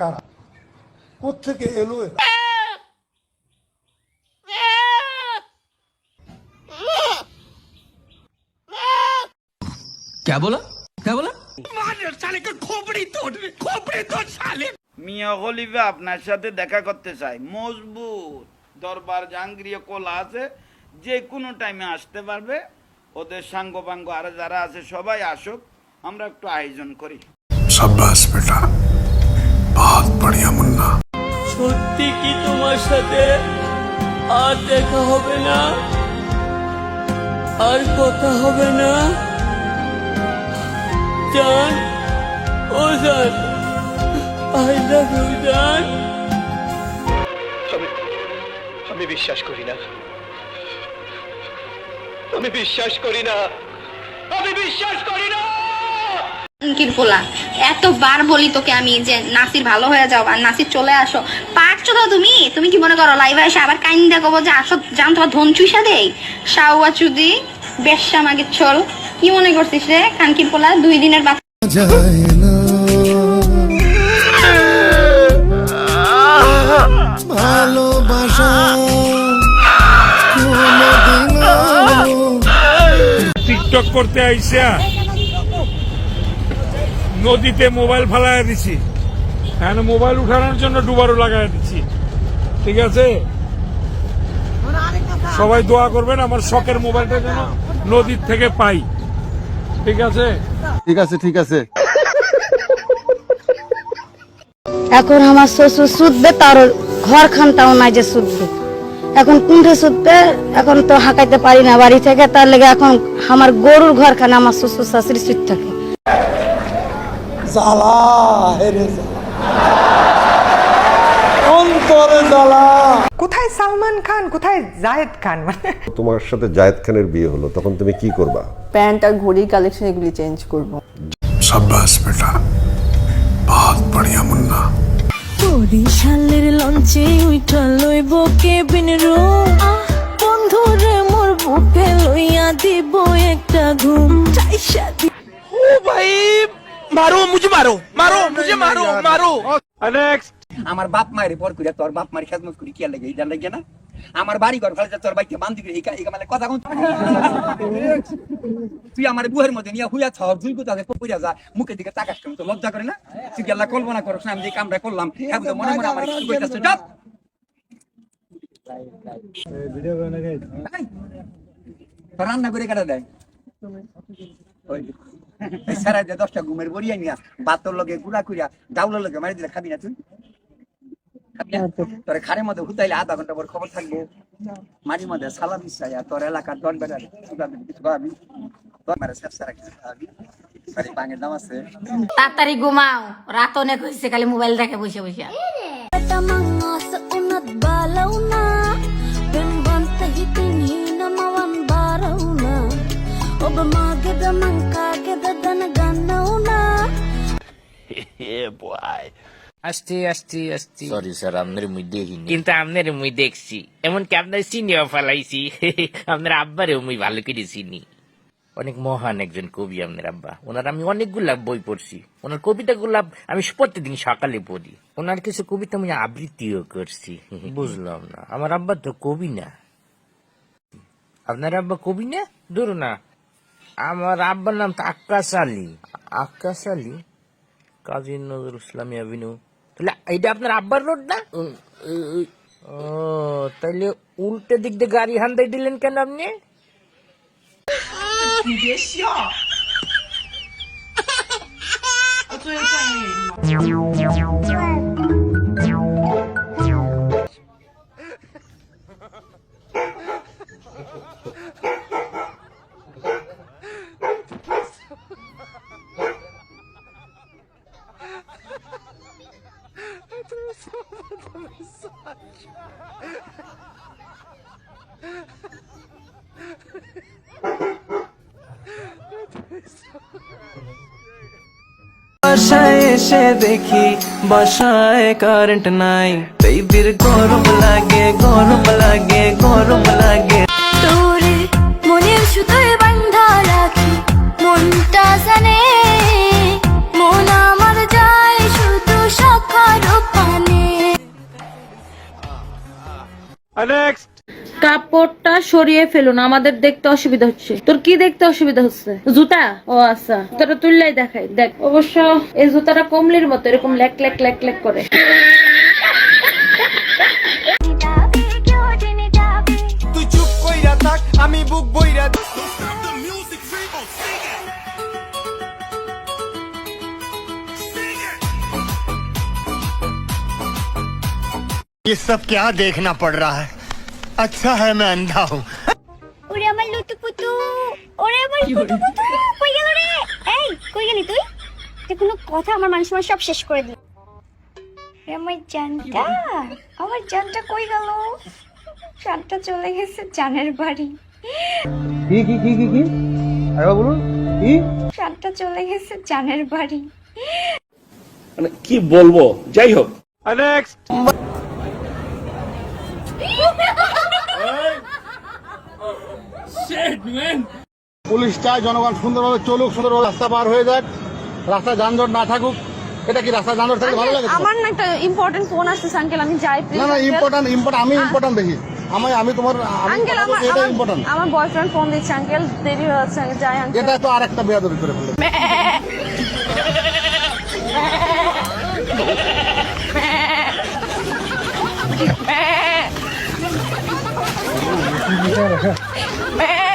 কারা কোথেকে এলো এরা? क्या बोला क्या बोला মিয়া খলিফা আপনার সাথে দেখা করতে চাই মজবুত দরবার জাহাঙ্গীর কোলা আছে যে কোনো টাইমে আসতে পারবে ওদের সাঙ্গ পাঙ্গ আর যারা আছে সবাই আসুক আমরা একটু আয়োজন করি शाबाश बेटा সাথে আর দেখা হবে না, আর কথা হবে না। জান, ও জান, আই লাভ ইউ জান। আমি বিশ্বাস করি না। আমি বিশ্বাস করি না। আমি বিশ্বাস করি না। কিরপোলা এতবার বলি তোকে আমি যে নাসির ভালো হয়ে যাও আর নাসির চলে আসো। পারছ তো তুমি? তুমি কি মনে করো লাইভে এসে আবার কাইন দেখব যে আসো জান তোমার ধন চুইসা দেই? সাউয়া চুদি বেশ্যা মাগির ছল কি মনে করছিস রে কানকির পোলা? দুই দিনের বাচ্চা। ভালোবাসা টিকটক করতে আইসা। নদীতে মোবাইল ফালাইয়া দিছি। এখন মোবাইল উঠানোর জন্য ডুবারও লাগাই দিচ্ছি ঠিক আছে? সবাই দোয়া করবেন আমার শখের মোবাইলটা যেন নদীর থেকে পাই। ঠিক আছে? ঠিক আছে ঠিক আছে। এখন আমার শ্বশুর শুধবে তার ঘর খানটাও নাই যে শুধবে এখন কুণ্ঠে শুধবে এখন তো হাঁকাইতে পারি না বাড়ি থেকে তার লেগে এখন আমার গরুর ঘর খানে আমার শ্বশুর শাশুড়ি শুধ থাকে। কোথায় সালমান খান কোথায় জায়েদ খান? মানে তোমার সাথে জায়েদ খানের বিয়ে হলো তখন তুমি কি করবা? প্যান্ট আর ঘড়ির কালেকশন এগুলি চেঞ্জ করব। সাব্বাস বেটা বহুত বড়িয়া মুন্না। বরিশালের লঞ্চে উইঠা লইব কেবিন রুম। বন্ধুরে মোর বুকে লইয়া দিব একটা ঘুম। চাই দি ও ভাই চাইসা নেক্সট আমার বাপ মায়ের পর কইরা তোর বাপ মায়ের খেদমত করি কি লাগে এটা লাগে না? আমার বাড়ি ঘর ফেলে তোর বাইকে বান্ধি করে এই মানে কথা কোন তুই আমার বুহের মধ্যে নিয়ে হুইয়া ছাওয়ার ঝুল কোথা থেকে পড়িয়া যা মুখের দিকে তাকাস কেমন তো লজ্জা করে না? তুই গেলা কল্পনা করছ না আমি যে কামরা করলাম? এখন তো মনে মনে আমার কি কইতাছে? ডাব এই, তোর রান্না করে কাটা দেয়। ওই। সারা যে দশটা ঘুমের বড়িয়া নিয়া বাতর লগে গুড়া করিয়া ডাউলের লগে মারি দিলে খাবি না তুই? খাবি না? তোর খারের মধ্যে হুতাইলে আধা ঘণ্টা পর খবর থাকব। মাঝে মধ্যে সালাম ইচ্ছাইয়া তোর এলাকার দন বেড়ার কিছু খাবি তোর মারে সেপসারা কিছু খাবি। তাড়াতাড়ি ঘুমাও। রাত অনেক হয়েছে খালি মোবাইল দেখে বসে বসে আস্তে আস্তে আস্তে সরি স্যার আপনার মুই দেখিনি। কিন্তু আপনার মুই দেখছি। এমনকি আপনার চিনিও ফেলাইছি। আপনার আব্বারেও মুই ভালো করে চিনি। অনেক মহান একজন কবি আপনার আব্বা। ওনার আমি অনেকগুলা বই পড়ছি। ওনার কবিতাগুলা আমি প্রতিদিন সকালে পড়ি। ওনার কিছু কবিতা আমি আবৃত্তিও করছি। বুঝলাম না। আমার আব্বা তো কবি না। আপনার আব্বা কবি না? দূর না। আমার আব্বার নাম তো আক্কাস আলী। আক্কাস আলী? কাজী নজরুল ইসলামী অ্যাভিনিউ তাহলে এইটা আপনার আব্বার রোড না উম, উম, ও তাইলে উল্টে দিক দিয়ে গাড়ি হান্দাই দিলেন কেন আপনি বাসায় এসে দেখি বাসায় কারেন্ট নাই। বেবির গরম লাগে গরম লাগে গরম কাপড়টা সরিয়ে ফেলুন, আমাদের দেখতে অসুবিধা হচ্ছে। তোর কি দেখতে অসুবিধা হচ্ছে? জুতা? ও আচ্ছা। জুতাটা তুললেই দেখাই। দেখ, অবশ্য এই জুতাটা কমলির মতো, এরকম লেক লেক লেক লেক করে। ये सब क्या देखना पड़ रहा है अच्छा है मैं अंधा हूँ ওরে আমার লুতু পুতু ওরে আমার পুতু পুতু কই গেল রে এই কই গেলি তুই তুই কোনো কথা আমার মানুষ সব শেষ করে দিল রে আমার জানটা আমার জানটা কই গেল জানটা চলে গেছে জানের বাড়ি কি কি কি কি কি আরে বলুন কি জানটা চলে গেছে জানের বাড়ি মানে কি বলবো যাই হোক পুলিশ চায় জনগণ সুন্দরভাবে চলুক সুন্দরভাবে রাস্তা পার হয়ে যাক। রাস্তা যানজট না থাকুক। এটা কি রাস্তা যানজট থাকলে ভালো লাগে আমার না একটা ইম্পর্টেন্ট ফোন আসছে আঙ্কেল আমি যাই না না ইম্পর্টেন্ট ইম্পর্টেন্ট আমি ইম্পর্টেন্ট দেখি। আমি আমি তোমার আমি কথা বলছি, এটা ইম্পর্টেন্ট আমার বয়ফ্রেন্ড ফোন দিচ্ছে আঙ্কেল দেরি হয়ে যাচ্ছে যাই এটা তো আর একটা বেয়াদবি করে ফেলে 哎哎哎哎